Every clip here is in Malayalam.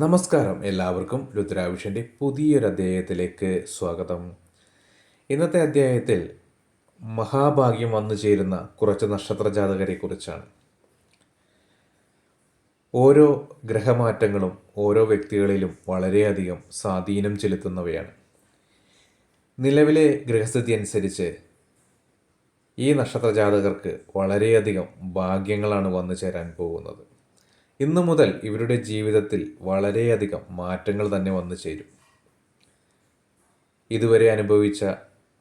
നമസ്കാരം. എല്ലാവർക്കും രുദ്രാവിഷന്റെ പുതിയൊരു അധ്യായത്തിലേക്ക് സ്വാഗതം. ഇന്നത്തെ അധ്യായത്തിൽ മഹാഭാഗ്യം വന്നു ചേരുന്ന കുറച്ച് നക്ഷത്ര ജാതകരെ കുറിച്ചാണ് ഓരോ ഗ്രഹമാറ്റങ്ങളും ഓരോ വ്യക്തികളിലും വളരെയധികം സ്വാധീനം ചെലുത്തുന്നവയാണ്. നിലവിലെ ഗ്രഹസ്ഥിതി അനുസരിച്ച് ഈ നക്ഷത്ര ജാതകർക്ക് വളരെയധികം ഭാഗ്യങ്ങളാണ് വന്നു ചേരാൻ പോകുന്നത്. ഇന്നു മുതൽ ഇവരുടെ ജീവിതത്തിൽ വളരെയധികം മാറ്റങ്ങൾ തന്നെ വന്നു ചേരും. ഇതുവരെ അനുഭവിച്ച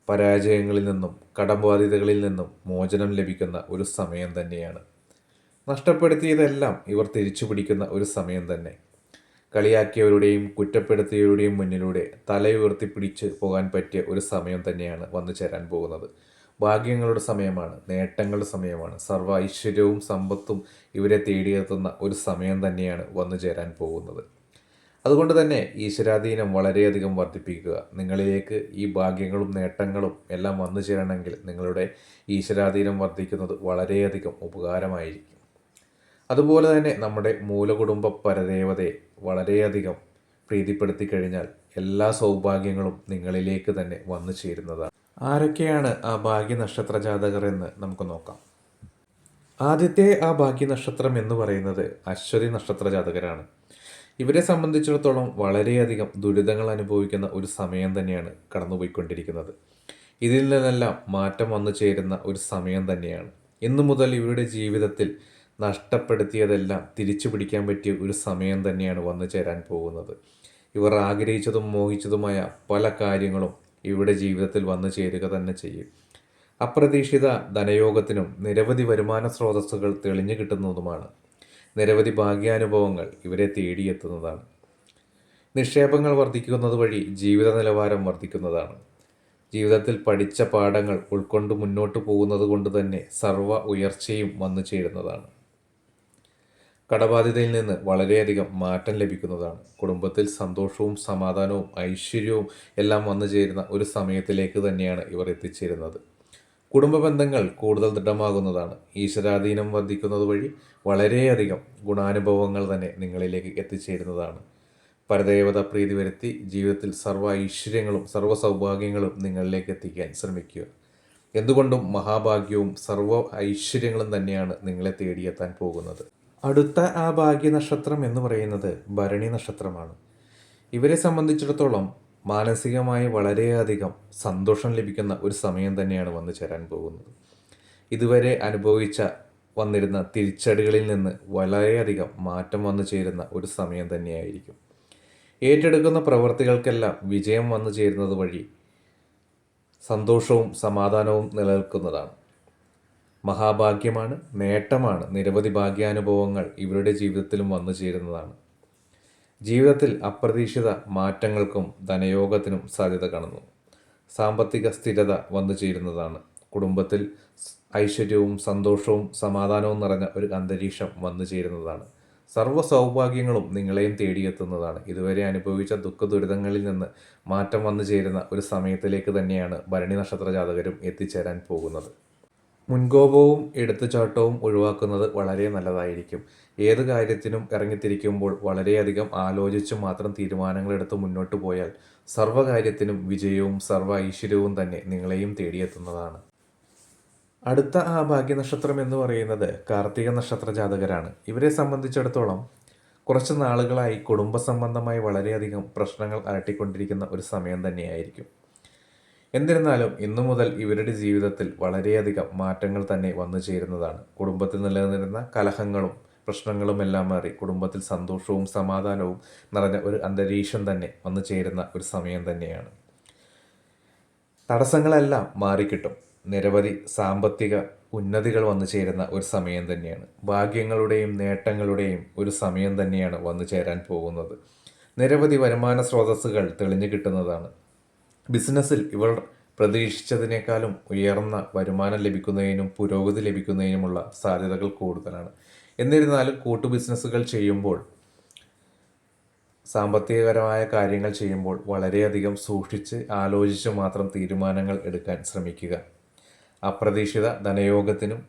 പരാജയങ്ങളിൽ നിന്നും കടബാധ്യതകളിൽ നിന്നും മോചനം ലഭിക്കുന്ന ഒരു സമയം തന്നെയാണ്. നഷ്ടപ്പെടുത്തിയതെല്ലാം ഇവർ തിരിച്ചു പിടിക്കുന്ന ഒരു സമയം തന്നെ. കളിയാക്കിയവരുടെയും കുറ്റപ്പെടുത്തിയവരുടെയും മുന്നിലൂടെ തല ഉയർത്തിപ്പിടിച്ച് പോകാൻ പറ്റിയ ഒരു സമയം തന്നെയാണ് വന്നു ചേരാൻ പോകുന്നത്. ഭാഗ്യങ്ങളുടെ സമയമാണ് നേട്ടങ്ങളുടെ സമയമാണ് സർവ ഐശ്വര്യവും സമ്പത്തും ഇവരെ തേടിയെത്തുന്ന ഒരു സമയം തന്നെയാണ് വന്നു ചേരാൻ പോകുന്നത്. അതുകൊണ്ട് തന്നെ ഈശ്വരാധീനം വളരെയധികം വർദ്ധിപ്പിക്കുക. നിങ്ങളിലേക്ക് ഈ ഭാഗ്യങ്ങളും നേട്ടങ്ങളും എല്ലാം വന്നു ചേരണമെങ്കിൽ നിങ്ങളുടെ ഈശ്വരാധീനം വർദ്ധിക്കുന്നത് വളരെയധികം ഉപകാരമായിരിക്കും. അതുപോലെ തന്നെ നമ്മുടെ മൂലകുടുംബ പരദേവതയെ വളരെയധികം പ്രീതിപ്പെടുത്തി കഴിഞ്ഞാൽ എല്ലാ സൗഭാഗ്യങ്ങളും നിങ്ങളിലേക്ക് തന്നെ വന്നു ചേരുന്നതാണ്. ആരൊക്കെയാണ് ആ ഭാഗ്യ നക്ഷത്ര ജാതകർ എന്ന് നമുക്ക് നോക്കാം. ആദ്യത്തെ ആ ഭാഗ്യ നക്ഷത്രം എന്ന് പറയുന്നത് അശ്വതി നക്ഷത്ര ജാതകരാണ് ഇവരെ സംബന്ധിച്ചിടത്തോളം വളരെയധികം ദുരിതങ്ങൾ അനുഭവിക്കുന്ന ഒരു സമയം തന്നെയാണ് കടന്നുപോയിക്കൊണ്ടിരിക്കുന്നത്. ഇതിൽ നിന്നെല്ലാം മാറ്റം വന്നു ചേരുന്ന ഒരു സമയം തന്നെയാണ്. ഇന്നു മുതൽ ഇവരുടെ ജീവിതത്തിൽ നഷ്ടപ്പെടുത്തിയതെല്ലാം തിരിച്ചു പിടിക്കാൻ പറ്റിയ ഒരു സമയം തന്നെയാണ് വന്നു ചേരാൻ പോകുന്നത്. ഇവർ ആഗ്രഹിച്ചതും മോഹിച്ചതുമായ പല കാര്യങ്ങളും ഇവരുടെ ജീവിതത്തിൽ വന്നു ചേരുക തന്നെ ചെയ്യും. അപ്രതീക്ഷിത ധനയോഗത്തിനും നിരവധി വരുമാന സ്രോതസ്സുകൾ തെളിഞ്ഞു കിട്ടുന്നതുമാണ്. നിരവധി ഭാഗ്യാനുഭവങ്ങൾ ഇവരെ തേടിയെത്തുന്നതാണ്. നിക്ഷേപങ്ങൾ വർദ്ധിക്കുന്നത് വഴി ജീവിത നിലവാരം വർദ്ധിക്കുന്നതാണ്. ജീവിതത്തിൽ പഠിച്ച പാഠങ്ങൾ ഉൾക്കൊണ്ട് മുന്നോട്ട് പോകുന്നത് കൊണ്ട് തന്നെ സർവ ഉയർച്ചയും വന്നു ചേരുന്നതാണ്. കടബാധ്യതയിൽ നിന്ന് വളരെയധികം മാറ്റം ലഭിക്കുന്നതാണ്. കുടുംബത്തിൽ സന്തോഷവും സമാധാനവും ഐശ്വര്യവും എല്ലാം വന്നു ചേരുന്ന ഒരു സമയത്തിലേക്ക് തന്നെയാണ് ഇവർ എത്തിച്ചേരുന്നത്. കുടുംബ ബന്ധങ്ങൾ കൂടുതൽ ദൃഢമാകുന്നതാണ്. ഈശ്വരാധീനം വർദ്ധിക്കുന്നത് വഴി വളരെയധികം ഗുണാനുഭവങ്ങൾ തന്നെ നിങ്ങളിലേക്ക് എത്തിച്ചേരുന്നതാണ്. പരദേവത പ്രീതി വരുത്തി ജീവിതത്തിൽ സർവ ഐശ്വര്യങ്ങളും സർവ സൗഭാഗ്യങ്ങളും നിങ്ങളിലേക്ക് എത്തിക്കാൻ ശ്രമിക്കുക. എന്തുകൊണ്ടും മഹാഭാഗ്യവും സർവ ഐശ്വര്യങ്ങളും തന്നെയാണ് നിങ്ങളെ തേടിയെത്താൻ പോകുന്നത്. അടുത്ത ആ ഭാഗ്യ നക്ഷത്രം എന്ന് പറയുന്നത് ഭരണി നക്ഷത്രമാണ്. ഇവരെ സംബന്ധിച്ചിടത്തോളം മാനസികമായി വളരെയധികം സന്തോഷം ലഭിക്കുന്ന ഒരു സമയം തന്നെയാണ് വന്നു ചേരാൻ പോകുന്നത്. ഇതുവരെ അനുഭവിച്ച വന്നിരുന്ന തിരിച്ചടികളിൽ നിന്ന് വളരെയധികം മാറ്റം വന്നു ചേരുന്ന ഒരു സമയം തന്നെയായിരിക്കും. ഏറ്റെടുക്കുന്ന പ്രവർത്തികൾക്കെല്ലാം വിജയം വന്നു ചേരുന്നത് വഴി സന്തോഷവും സമാധാനവും നിലനിൽക്കുന്നതാണ്. മഹാഭാഗ്യമാണ് നേട്ടമാണ് നിരവധി ഭാഗ്യാനുഭവങ്ങൾ ഇവരുടെ ജീവിതത്തിലും വന്നു ചേരുന്നതാണ്. ജീവിതത്തിൽ അപ്രതീക്ഷിത മാറ്റങ്ങൾക്കും ധനയോഗത്തിനും സാധ്യത കാണുന്നു സാമ്പത്തിക സ്ഥിരത വന്നു ചേരുന്നതാണ്. കുടുംബത്തിൽ ഐശ്വര്യവും സന്തോഷവും സമാധാനവും നിറഞ്ഞ ഒരു അന്തരീക്ഷം വന്നു ചേരുന്നതാണ്. സർവ സൗഭാഗ്യങ്ങളും നിങ്ങളെയും തേടിയെത്തുന്നതാണ്. ഇതുവരെ അനുഭവിച്ച ദുഃഖ ദുരിതങ്ങളിൽ നിന്ന് മാറ്റം വന്നു ചേരുന്ന ഒരു സമയത്തിലേക്ക് തന്നെയാണ് ഭരണി നക്ഷത്ര ജാതകരും എത്തിച്ചേരാൻ പോകുന്നത്. മുൻകോപവും എടുത്തുചാട്ടവും ഒഴിവാക്കുന്നത് വളരെ നല്ലതായിരിക്കും. ഏത് കാര്യത്തിനും ഇറങ്ങിത്തിരിക്കുമ്പോൾ വളരെയധികം ആലോചിച്ച് മാത്രം തീരുമാനങ്ങൾ എടുത്ത് മുന്നോട്ട് പോയാൽ സർവകാര്യത്തിനും വിജയവും സർവ ഐശ്വര്യവും തന്നെ നിങ്ങളെയും തേടിയെത്തുന്നതാണ്. അടുത്ത ആ ഭാഗ്യനക്ഷത്രം എന്ന് പറയുന്നത് കാർത്തിക നക്ഷത്ര ജാതകരാണ്. ഇവരെ സംബന്ധിച്ചിടത്തോളം കുറച്ച് നാളുകളായി കുടുംബ സംബന്ധമായി വളരെയധികം പ്രശ്നങ്ങൾ അലട്ടിക്കൊണ്ടിരിക്കുന്ന ഒരു സമയം തന്നെയായിരിക്കും. എന്നിരുന്നാലും ഇന്നു മുതൽ ഇവരുടെ ജീവിതത്തിൽ വളരെയധികം മാറ്റങ്ങൾ തന്നെ വന്നു ചേരുന്നതാണ്. കുടുംബത്തിൽ നിലനിന്നിരുന്ന കലഹങ്ങളും പ്രശ്നങ്ങളും എല്ലാം മാറി കുടുംബത്തിൽ സന്തോഷവും സമാധാനവും നിറഞ്ഞ ഒരു അന്തരീക്ഷം തന്നെ വന്നു ചേരുന്ന ഒരു സമയം തന്നെയാണ്. തടസ്സങ്ങളെല്ലാം മാറിക്കിട്ടും. നിരവധി സാമ്പത്തിക ഉന്നതികൾ വന്നു ചേരുന്ന ഒരു സമയം തന്നെയാണ്. ഭാഗ്യങ്ങളുടെയും നേട്ടങ്ങളുടെയും ഒരു സമയം തന്നെയാണ് വന്നു ചേരാൻ പോകുന്നത്. നിരവധി വരുമാന സ്രോതസ്സുകൾ തെളിഞ്ഞു കിട്ടുന്നതാണ്. ബിസിനസ്സിൽ ഇവർ പ്രതീക്ഷിച്ചതിനേക്കാളും ഉയർന്ന വരുമാനം ലഭിക്കുന്നതിനും പുരോഗതി ലഭിക്കുന്നതിനുമുള്ള സാധ്യതകൾ കൂടുതലാണ്. എന്നിരുന്നാലും കൂട്ടു ബിസിനസ്സുകൾ ചെയ്യുമ്പോൾ സാമ്പത്തികപരമായ കാര്യങ്ങൾ ചെയ്യുമ്പോൾ വളരെയധികം സൂക്ഷിച്ച് ആലോചിച്ച് മാത്രം തീരുമാനങ്ങൾ എടുക്കാൻ ശ്രമിക്കുക. അപ്രതീക്ഷിത ധനയോഗത്തിനും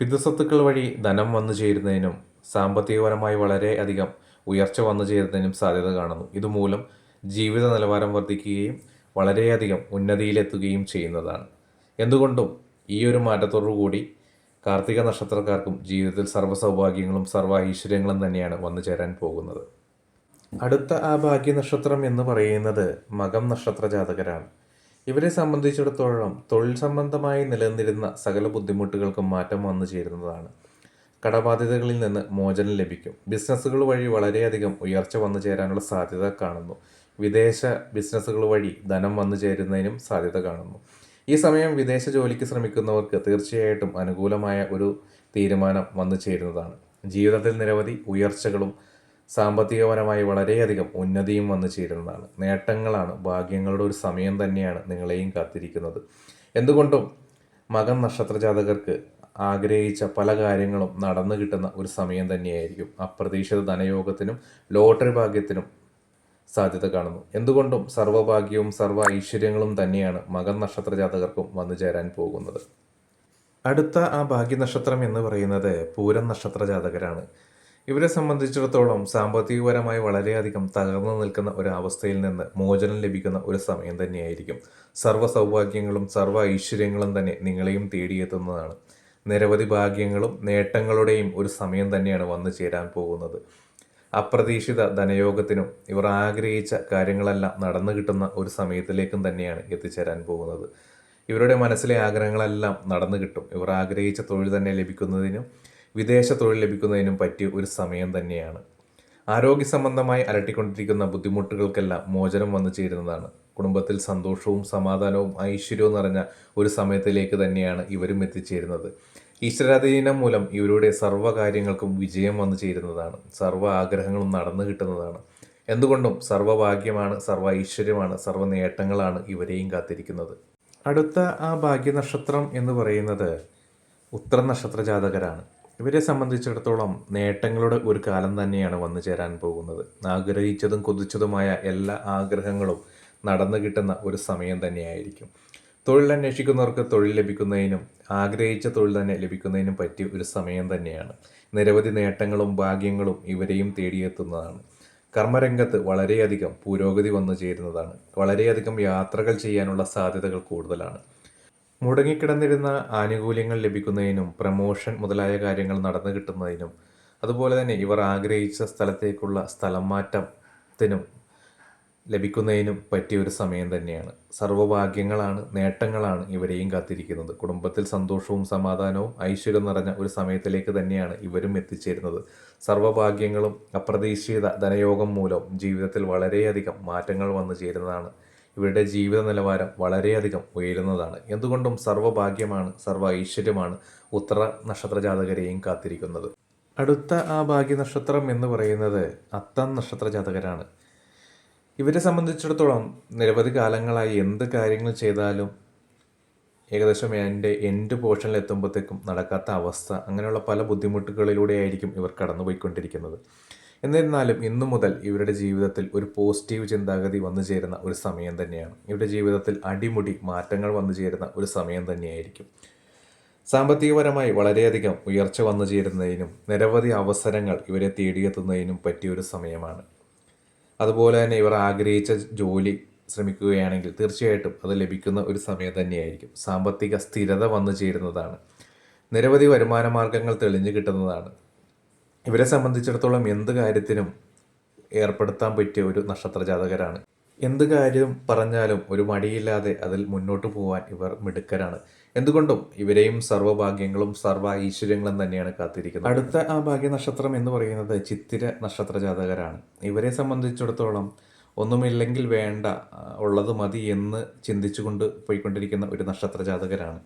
പിതൃസ്വത്തുക്കൾ വഴി ധനം വന്നു ചേരുന്നതിനും സാമ്പത്തികപരമായി വളരെയധികം ഉയർച്ച വന്നു ചേരുന്നതിനും സാധ്യത കാണുന്നു. ഇതുമൂലം ജീവിത നിലവാരം വർദ്ധിക്കുകയും വളരെയധികം ഉന്നതിയിലെത്തുകയും ചെയ്യുന്നതാണ്. എന്തുകൊണ്ടും ഈ ഒരു മാറ്റത്തോടു കൂടി കാർത്തിക നക്ഷത്രക്കാർക്കും ജീവിതത്തിൽ സർവ സൗഭാഗ്യങ്ങളും സർവ ഐശ്വര്യങ്ങളും തന്നെയാണ് വന്നു ചേരാൻ പോകുന്നത്. അടുത്ത ആ ഭാഗ്യ നക്ഷത്രം എന്ന് പറയുന്നത് മകം നക്ഷത്ര ജാതകരാണ്. ഇവരെ സംബന്ധിച്ചിടത്തോളം തൊഴിൽ സംബന്ധമായി നിലനിന്നിരുന്ന സകല ബുദ്ധിമുട്ടുകൾക്കും മാറ്റം വന്നു ചേരുന്നതാണ്. കടബാധ്യതകളിൽ നിന്ന് മോചനം ലഭിക്കും. ബിസിനസ്സുകൾ വഴി വളരെയധികം ഉയർച്ച വന്നു ചേരാനുള്ള സാധ്യത കാണുന്നു. വിദേശ ബിസിനസ്സുകൾ വഴി ധനം വന്നു ചേരുന്നതിനും സാധ്യത കാണുന്നു. ഈ സമയം വിദേശ ജോലിക്ക് ശ്രമിക്കുന്നവർക്ക് തീർച്ചയായിട്ടും അനുകൂലമായ ഒരു തീരുമാനം വന്നു ചേരുന്നതാണ്. ജീവിതത്തിൽ നിരവധി ഉയർച്ചകളും സാമ്പത്തികപരമായി വളരെയധികം ഉന്നതിയും വന്നു ചേരുന്നതാണ്. നേട്ടങ്ങളാണ് ഭാഗ്യങ്ങളുടെ ഒരു സമയം തന്നെയാണ് നിങ്ങളെയും കാത്തിരിക്കുന്നത്. എന്തുകൊണ്ടും മകൻ നക്ഷത്ര ജാതകർക്ക് ആഗ്രഹിച്ച പല കാര്യങ്ങളും നടന്നു കിട്ടുന്ന ഒരു സമയം തന്നെയായിരിക്കും. അപ്രതീക്ഷിത ധനയോഗത്തിനും ലോട്ടറി ഭാഗ്യത്തിനും സാധ്യത കാണുന്നു. എന്തുകൊണ്ടും സർവഭാഗ്യവും സർവ ഐശ്വര്യങ്ങളും തന്നെയാണ് മകൻ നക്ഷത്ര ജാതകർക്കും വന്നു ചേരാൻ പോകുന്നത്. അടുത്ത ആ ഭാഗ്യനക്ഷത്രം എന്ന് പറയുന്നത് പൂരം നക്ഷത്ര ജാതകരാണ് ഇവരെ സംബന്ധിച്ചിടത്തോളം സാമ്പത്തികപരമായി വളരെയധികം തകർന്നു നിൽക്കുന്ന ഒരു അവസ്ഥയിൽ നിന്ന് മോചനം ലഭിക്കുന്ന ഒരു സമയം തന്നെയായിരിക്കും. സർവ സൗഭാഗ്യങ്ങളും സർവ ഐശ്വര്യങ്ങളും തന്നെ നിങ്ങളെയും തേടിയെത്തുന്നതാണ്. നിരവധി ഭാഗ്യങ്ങളും നേട്ടങ്ങളുടെയും ഒരു സമയം തന്നെയാണ് വന്നു ചേരാൻ പോകുന്നത്. അപ്രതീക്ഷിത ധനയോഗത്തിനും ഇവർ ആഗ്രഹിച്ച കാര്യങ്ങളെല്ലാം നടന്നു കിട്ടുന്ന ഒരു സമയത്തിലേക്കും തന്നെയാണ് എത്തിച്ചേരാൻ പോകുന്നത്. ഇവരുടെ മനസ്സിലെ ആഗ്രഹങ്ങളെല്ലാം നടന്നു കിട്ടും. ഇവർ ആഗ്രഹിച്ച തൊഴിൽ തന്നെ ലഭിക്കുന്നതിനും വിദേശ തൊഴിൽ ലഭിക്കുന്നതിനും പറ്റിയ ഒരു സമയം തന്നെയാണ്. ആരോഗ്യ സംബന്ധമായി അലട്ടിക്കൊണ്ടിരിക്കുന്ന ബുദ്ധിമുട്ടുകൾക്കെല്ലാം മോചനം വന്നു ചേരുന്നതാണ്. കുടുംബത്തിൽ സന്തോഷവും സമാധാനവും ഐശ്വര്യവും നിറഞ്ഞ ഒരു സമയത്തിലേക്ക് തന്നെയാണ് ഇവരും എത്തിച്ചേരുന്നത്. ഈശ്വരാധീനം മൂലം ഇവരുടെ സർവ കാര്യങ്ങൾക്കും വിജയം വന്നു ചേരുന്നതാണ്. സർവ ആഗ്രഹങ്ങളും നടന്നു കിട്ടുന്നതാണ്. എന്തുകൊണ്ടും സർവഭാഗ്യമാണ് സർവ ഐശ്വര്യമാണ് സർവ നേട്ടങ്ങളാണ് ഇവരെയും കാത്തിരിക്കുന്നത്. അടുത്ത ആ ഭാഗ്യനക്ഷത്രം എന്ന് പറയുന്നത് ഉത്തര നക്ഷത്ര ജാതകരാണ് ഇവരെ സംബന്ധിച്ചിടത്തോളം നേട്ടങ്ങളുടെ ഒരു കാലം തന്നെയാണ് വന്നു ചേരാൻ പോകുന്നത്. ആഗ്രഹിച്ചതും കൊതിച്ചതുമായ എല്ലാ ആഗ്രഹങ്ങളും നടന്നു കിട്ടുന്ന ഒരു സമയം തന്നെയായിരിക്കും. തൊഴിൽ അന്വേഷിക്കുന്നവർക്ക് തൊഴിൽ ലഭിക്കുന്നതിനും ആഗ്രഹിച്ച തൊഴിൽ തന്നെ ലഭിക്കുന്നതിനും പറ്റിയ ഒരു സമയം തന്നെയാണ്. നിരവധി നേട്ടങ്ങളും ഭാഗ്യങ്ങളും ഇവരെയും തേടിയെത്തുന്നതാണ്. കർമ്മരംഗത്ത് വളരെയധികം പുരോഗതി വന്നു ചേരുന്നതാണ്. വളരെയധികം യാത്രകൾ ചെയ്യാനുള്ള സാധ്യതകൾ കൂടുതലാണ്. മുടങ്ങിക്കിടന്നിരുന്ന ആനുകൂല്യങ്ങൾ ലഭിക്കുന്നതിനും പ്രമോഷൻ മുതലായ കാര്യങ്ങൾ നടന്നു കിട്ടുന്നതിനും അതുപോലെ തന്നെ ഇവർ ആഗ്രഹിച്ച സ്ഥലത്തേക്കുള്ള സ്ഥലം മാറ്റത്തിനും ലഭിക്കുന്നതിനും പറ്റിയ ഒരു സമയം തന്നെയാണ്. സർവഭാഗ്യങ്ങളാണ് നേട്ടങ്ങളാണ് ഇവരെയും കാത്തിരിക്കുന്നത്. കുടുംബത്തിൽ സന്തോഷവും സമാധാനവും ഐശ്വര്യം നിറഞ്ഞ ഒരു സമയത്തിലേക്ക് തന്നെയാണ് ഇവരും എത്തിച്ചേരുന്നത്. സർവഭാഗ്യങ്ങളും അപ്രതീക്ഷിത ധനയോഗം മൂലം ജീവിതത്തിൽ വളരെയധികം മാറ്റങ്ങൾ വന്നു ചേരുന്നതാണ്. ഇവരുടെ ജീവിത നിലവാരം വളരെയധികം ഉയരുന്നതാണ്. എന്തുകൊണ്ടും സർവഭാഗ്യമാണ് സർവ ഐശ്വര്യമാണ് ഉത്തര നക്ഷത്ര ജാതകരെയും കാത്തിരിക്കുന്നത്. അടുത്ത ആ ഭാഗ്യ നക്ഷത്രം എന്ന് പറയുന്നത് അത്തം നക്ഷത്ര ജാതകരാണ് ഇവരെ സംബന്ധിച്ചിടത്തോളം നിരവധി കാലങ്ങളായി എന്ത് കാര്യങ്ങൾ ചെയ്താലും ഏകദേശം എന്റെ എൻഡ് പോർഷനിൽ എത്തുമ്പോഴത്തേക്കും നടക്കാത്ത അവസ്ഥ അങ്ങനെയുള്ള പല ബുദ്ധിമുട്ടുകളിലൂടെ ആയിരിക്കും ഇവർ കടന്നുപോയിക്കൊണ്ടിരിക്കുന്നത്. എന്നിരുന്നാലും ഇന്നു മുതൽ ഇവരുടെ ജീവിതത്തിൽ ഒരു പോസിറ്റീവ് ചിന്താഗതി വന്നു ചേരുന്ന ഒരു സമയം തന്നെയാണ്. ഇവരുടെ ജീവിതത്തിൽ അടിമുടി മാറ്റങ്ങൾ വന്നു ചേരുന്ന ഒരു സമയം തന്നെയായിരിക്കും. സാമ്പത്തികപരമായി വളരെയധികം ഉയർച്ച വന്നു ചേരുന്നതിനും നിരവധി അവസരങ്ങൾ ഇവരെ തേടിയെത്തുന്നതിനും പറ്റിയൊരു സമയമാണ്. അതുപോലെ തന്നെ ഇവർ ആഗ്രഹിച്ച ജോലി ശ്രമിക്കുകയാണെങ്കിൽ തീർച്ചയായിട്ടും അത് ലഭിക്കുന്ന ഒരു സമയം തന്നെയായിരിക്കും. സാമ്പത്തിക സ്ഥിരത വന്നു ചേരുന്നതാണ്. നിരവധി വരുമാന മാർഗങ്ങൾ തെളിഞ്ഞു കിട്ടുന്നതാണ്. ഇവരെ സംബന്ധിച്ചിടത്തോളം എന്ത് കാര്യത്തിനും ഏർപ്പെടുത്താൻ പറ്റിയ ഒരു നക്ഷത്ര ജാതകരാണ് എന്ത് കാര്യം പറഞ്ഞാലും ഒരു മടിയില്ലാതെ അതിൽ മുന്നോട്ട് പോകാൻ ഇവർ മിടുക്കരാണ്. എന്തുകൊണ്ടും ഇവരെയും സർവഭാഗ്യങ്ങളും സർവ ഐശ്വര്യങ്ങളും തന്നെയാണ് കാത്തിരിക്കുന്നത്. അടുത്ത ആ ഭാഗ്യ നക്ഷത്രം എന്ന് പറയുന്നത് ചിത്തിര നക്ഷത്ര ജാതകരാണ് ഇവരെ സംബന്ധിച്ചിടത്തോളം ഒന്നുമില്ലെങ്കിൽ വേണ്ട ഉള്ളത് മതി എന്ന് ചിന്തിച്ചുകൊണ്ട് പോയിക്കൊണ്ടിരിക്കുന്ന ഒരു നക്ഷത്ര ജാതകരാണ്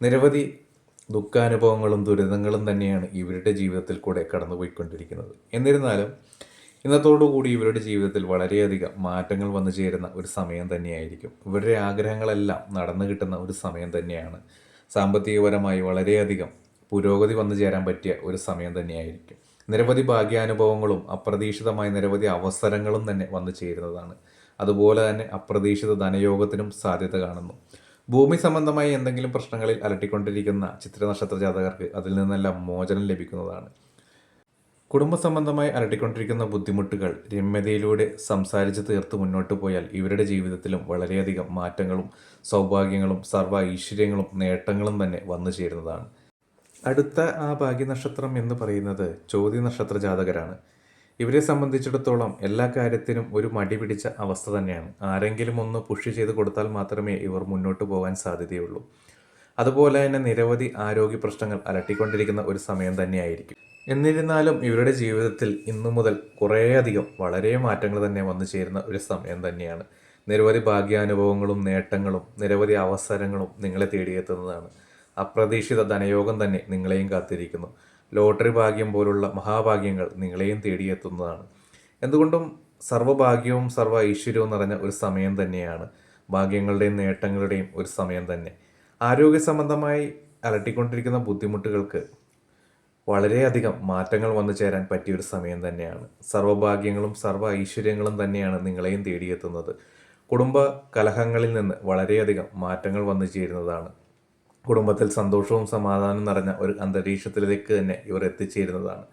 നിരവധി ദുഃഖാനുഭവങ്ങളും ദുരിതങ്ങളും തന്നെയാണ് ഇവരുടെ ജീവിതത്തിൽ കൂടെ കടന്നുപോയിക്കൊണ്ടിരിക്കുന്നത്. എന്നിരുന്നാലും ഇന്നത്തോടുകൂടി ഇവരുടെ ജീവിതത്തിൽ വളരെയധികം മാറ്റങ്ങൾ വന്നു ചേരുന്ന ഒരു സമയം തന്നെയായിരിക്കും. ഇവരുടെ ആഗ്രഹങ്ങളെല്ലാം നടന്നു കിട്ടുന്ന ഒരു സമയം തന്നെയാണ്. സാമ്പത്തികപരമായി വളരെയധികം പുരോഗതി വന്നു ചേരാൻ പറ്റിയ ഒരു സമയം തന്നെയായിരിക്കും. നിരവധി ഭാഗ്യാനുഭവങ്ങളും അപ്രതീക്ഷിതമായ നിരവധി അവസരങ്ങളും തന്നെ വന്നു ചേരുന്നതാണ്. അതുപോലെ തന്നെ അപ്രതീക്ഷിത ധനയോഗത്തിനും സാധ്യത കാണുന്നു. ഭൂമി സംബന്ധമായി എന്തെങ്കിലും പ്രശ്നങ്ങളിൽ അലട്ടിക്കൊണ്ടിരിക്കുന്ന ചിത്ര നക്ഷത്ര ജാതകർക്ക് അതിൽ നിന്നെല്ലാം മോചനം ലഭിക്കുന്നതാണ്. കുടുംബ സംബന്ധമായി അലട്ടിക്കൊണ്ടിരിക്കുന്ന ബുദ്ധിമുട്ടുകൾ രമ്യതയിലൂടെ സംസാരിച്ച് തീർത്ത് മുന്നോട്ട് പോയാൽ ഇവരുടെ ജീവിതത്തിലും വളരെയധികം മാറ്റങ്ങളും സൗഭാഗ്യങ്ങളും സർവ ഐശ്വര്യങ്ങളും നേട്ടങ്ങളും തന്നെ വന്നു ചേരുന്നതാണ്. അടുത്ത ആ ഭാഗ്യനക്ഷത്രം എന്ന് പറയുന്നത് ചോദ്യ നക്ഷത്ര ജാതകരാണ്. ഇവരെ സംബന്ധിച്ചിടത്തോളം എല്ലാ കാര്യത്തിനും ഒരു മടി പിടിച്ച അവസ്ഥ തന്നെയാണ്. ആരെങ്കിലും ഒന്ന് പുഷ് ചെയ്ത് കൊടുത്താൽ മാത്രമേ ഇവർ മുന്നോട്ട് പോകാൻ സാധ്യതയുള്ളൂ. അതുപോലെ തന്നെ നിരവധി ആരോഗ്യ പ്രശ്നങ്ങൾ അലട്ടിക്കൊണ്ടിരിക്കുന്ന ഒരു സമയം തന്നെയായിരിക്കും. എന്നിരുന്നാലും ഇവരുടെ ജീവിതത്തിൽ ഇന്നു മുതൽ കുറേയധികം വളരെ മാറ്റങ്ങൾ തന്നെ വന്നു ചേരുന്ന ഒരു സമയം തന്നെയാണ്. നിരവധി ഭാഗ്യാനുഭവങ്ങളും നേട്ടങ്ങളും നിരവധി അവസരങ്ങളും നിങ്ങളെ തേടിയെത്തുന്നതാണ്. അപ്രതീക്ഷിത ധനയോഗം തന്നെ നിങ്ങളെയും കാത്തിരിക്കുന്നു. ലോട്ടറി ഭാഗ്യം പോലുള്ള മഹാഭാഗ്യങ്ങൾ നിങ്ങളെയും തേടിയെത്തുന്നതാണ്. എന്തുകൊണ്ടും സർവഭാഗ്യവും സർവ ഐശ്വര്യവും നിറഞ്ഞ ഒരു സമയം തന്നെയാണ്. ഭാഗ്യങ്ങളുടെയും നേട്ടങ്ങളുടെയും ഒരു സമയം തന്നെ. ആരോഗ്യ സംബന്ധമായി അലട്ടിക്കൊണ്ടിരിക്കുന്ന ബുദ്ധിമുട്ടുകൾക്ക് വളരെയധികം മാറ്റങ്ങൾ വന്നു ചേരാൻ പറ്റിയൊരു സമയം തന്നെയാണ്. സർവഭാഗ്യങ്ങളും സർവ ഐശ്വര്യങ്ങളും തന്നെയാണ് നിങ്ങളെയും തേടിയെത്തുന്നത്. കുടുംബ കലഹങ്ങളിൽ നിന്ന് വളരെയധികം മാറ്റങ്ങൾ വന്നു ചേരുന്നതാണ്. കുടുംബത്തിൽ സന്തോഷവും സമാധാനവും നിറഞ്ഞ ഒരു അന്തരീക്ഷത്തിലേക്ക് തന്നെ ഇവർ എത്തിച്ചേരുന്നതാണ്.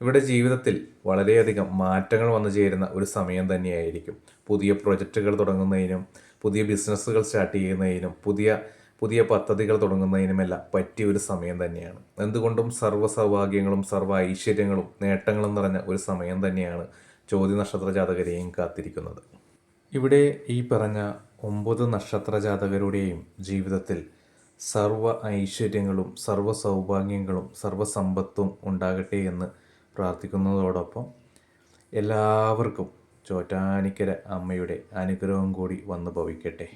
ഇവരുടെ ജീവിതത്തിൽ വളരെയധികം മാറ്റങ്ങൾ വന്നു ചേരുന്ന ഒരു സമയം തന്നെയായിരിക്കും. പുതിയ പ്രൊജക്റ്റുകൾ തുടങ്ങുന്നതിനും പുതിയ ബിസിനസ്സുകൾ സ്റ്റാർട്ട് ചെയ്യുന്നതിനും പുതിയ പുതിയ പദ്ധതികൾ തുടങ്ങുന്നതിനുമെല്ലാം പറ്റിയ ഒരു സമയം തന്നെയാണ്. എന്തുകൊണ്ടും സർവ സൗഭാഗ്യങ്ങളും സർവ ഐശ്വര്യങ്ങളും നേട്ടങ്ങളും നിറഞ്ഞ ഒരു സമയം തന്നെയാണ് ചോദ്യ നക്ഷത്ര ജാതകരെയും കാത്തിരിക്കുന്നത്. ഇവിടെ ഈ പറഞ്ഞ ഒമ്പത് നക്ഷത്ര ജാതകരുടെയും ജീവിതത്തിൽ സർവ ഐശ്വര്യങ്ങളും സർവ സൗഭാഗ്യങ്ങളും സർവ സമ്പത്തും ഉണ്ടാകട്ടെ എന്ന് പ്രാർത്ഥിക്കുന്നതോടൊപ്പം എല്ലാവർക്കും ചോറ്റാനിക്കര അമ്മയുടെ അനുഗ്രഹം കൂടി വന്നു ഭവിക്കട്ടെ.